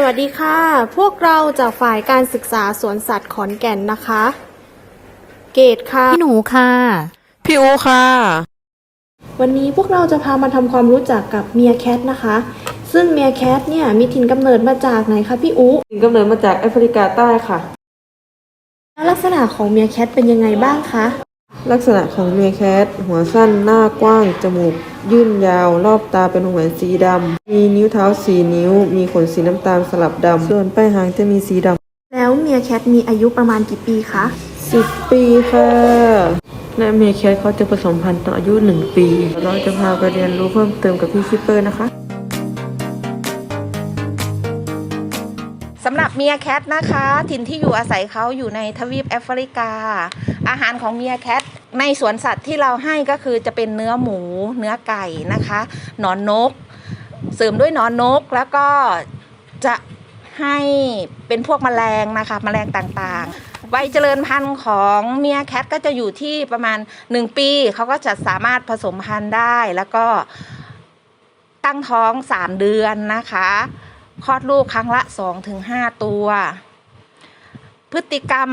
สวัสดีค่ะ พวกเราจากฝ่ายการศึกษาสวนสัตว์ขอนแก่นนะคะ เกตค่ะ พี่หนูค่ะ พี่อูค่ะ วันนี้พวกเราจะพามาทำความรู้จักกับเมียแคทนะคะ ซึ่งเมียแคทเนี่ยมีถิ่นกำเนิดมาจากไหนคะพี่อุถึงกำเนิดมาจากแอฟริกาใต้ค่ะแล้วลักษณะของเมียแคทเป็นยังไงบ้างคะ ลักษณะของเมียแคทหัวสั้นหน้ากว้าง จมูก ยื่นยาว รอบตาเป็นวงแหวนสีดำ มีนิ้วเท้าสีนิ้ว มีขนสีน้ำตาลสลับดำ ส่วนปลายหางจะมีสีดแล้วเมียแคทมีอายุประมาณกี่ปีคะำสิบปีค่ะและเมียแคทเขาจะผสมพันธุ์ตอนอายุหนึ่งปี เราจะพาไปเรียนรู้เพิ่มเติมกับพี่คิปเปอร์นะคะำหรับเมียแคทนะคะ ถิ่นที่อยู่อาศัยเขาอยู่ในทวีปแอฟริกา อาหารของเมียแคทในสวนสัตว์ที่เราให้ก็คือจะเป็นเนื้อหมู เนื้อไก่นะคะหนอนนก เสริมด้วยหนอนนกแล้วก็จะให้เป็นพวกแมลงนะคะแมลงต่างๆวัยเจริญพันธุ์ของเมียแคทก็จะอยู่ที่ประมาณ 1 ปีเขาก็จะสามารถผสมพันธุ์ได้แล้วก็ตั้งท้อง 3 เดือนนะคะ คลอดลูกครั้งละ 2-5 ตัว พฤติกรรม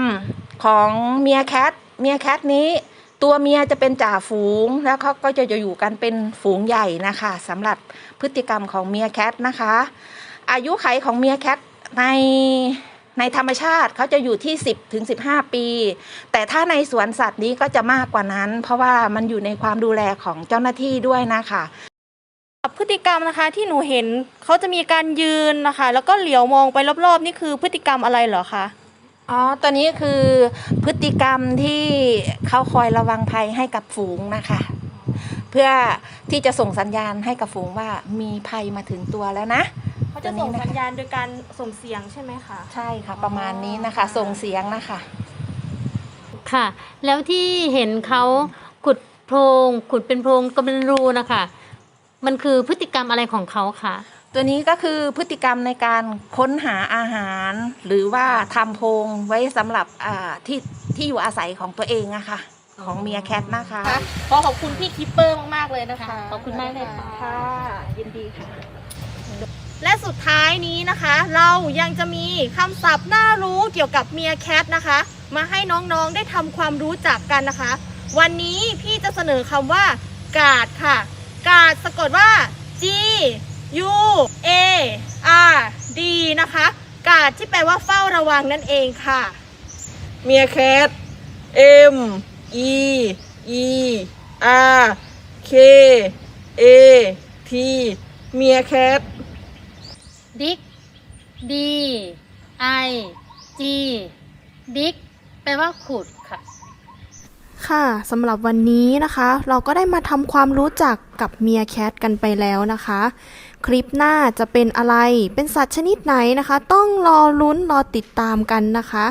ของเมียแคทเมียแคทนี้ตัวเมียจะเป็นจ่าฝูงแล้วเขาก็จะอยู่กันเป็นฝูงใหญ่นะคะสำหรับพฤติกรรมของเมียแคทนะคะ อายุไขของเมียแคทในในธรรมชาติเขาจะอยู่ที่ 10ถึง15 ปี แต่ถ้าในสวนสัตว์นี้ก็จะมากกว่านั้น เพราะว่ามันอยู่ในความดูแลของเจ้าหน้าที่ด้วยนะคะ พฤติกรรมนะคะที่หนูเห็นเขาจะมีการยืนนะคะ แล้วก็เหลียวมองไปรอบๆ นี่คือพฤติกรรมอะไรเหรอคะ อ๋อ ตัวนี้คือพฤติกรรมที่เขาคอยระวังภัยให้กับฝูงนะคะ เพื่อที่จะส่งสัญญาณให้กับฝูงว่ามีภัยมาถึงตัวแล้วนะเขาจะส่งสัญญาณโดยการส่งเสียงใช่ไหมคะใช่ค่ะ ประมาณนี้นะคะ ส่งเสียงนะคะ ค่ะ แล้วที่เห็นเขาขุดโพรงขุดเป็นโพรงก็เป็นรูนะคะ มันคือพฤติกรรมอะไรของเขาคะตัวนี้ก็คือพฤติกรรมในการค้นหาอาหาร หรือว่าทำโพรงไว้สำหรับอ่าที่ที่อยู่อาศัยของตัวเองอะค่ะ ของเมียแคทนะคะขอขอบคุณพี่คิปเปอร์มาก ๆ เลยนะคะ ขอบคุณมากเลยค่ะค่ะ ยินดีค่ะ และสุดท้ายนี้นะคะ เรายังจะมีคำศัพท์น่ารู้เกี่ยวกับเมียแคทนะคะ มาให้น้องๆได้ทำความรู้จักกันนะคะ วันนี้พี่จะเสนอคำว่ากาดค่ะ กาดสะกดว่า G U A R D นะคะ กาดที่แปลว่าเฝ้าระวังนั่นเองค่ะ เมียแคท M E E R K A T เมียแคท ดิก D I G ดิกแปลว่าขุดค่ะ ค่ะสำหรับวันนี้นะคะ เราก็ได้มาทำความรู้จักกับเมียแคทกันไปแล้วนะคะ คลิปหน้าจะเป็นอะไรเป็นสัตว์ชนิดไหนนะคะ ต้องรอลุ้นรอติดตามกันนะคะ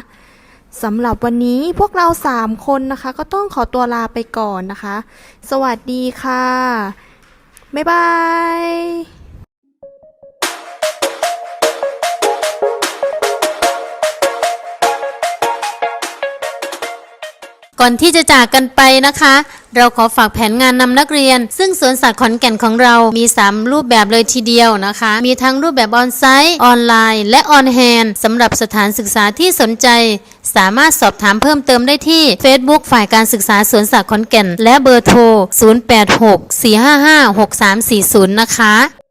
สำหรับวันนี้พวกเราสามคนนะคะ ก็ต้องขอตัวลาไปก่อนนะคะ สวัสดีค่ะ บ๊ายบาย ก่อนที่จะจากกันไปนะคะ เราขอฝากแผนงานนำนักเรียน ซึ่งสวนสัตว์ขอนแก่นของเรามี 3 รูปแบบเลยทีเดียวนะคะ มีทั้งรูปแบบออนไซต์ ออนไลน์ และออนแฮนสำหรับสถานศึกษาที่สนใจ สามารถสอบถามเพิ่มเติมได้ที่ Facebook ฝ่ายการศึกษาสวนสัตว์ขอนแก่น และเบอร์โทร 086 455 6340 นะคะ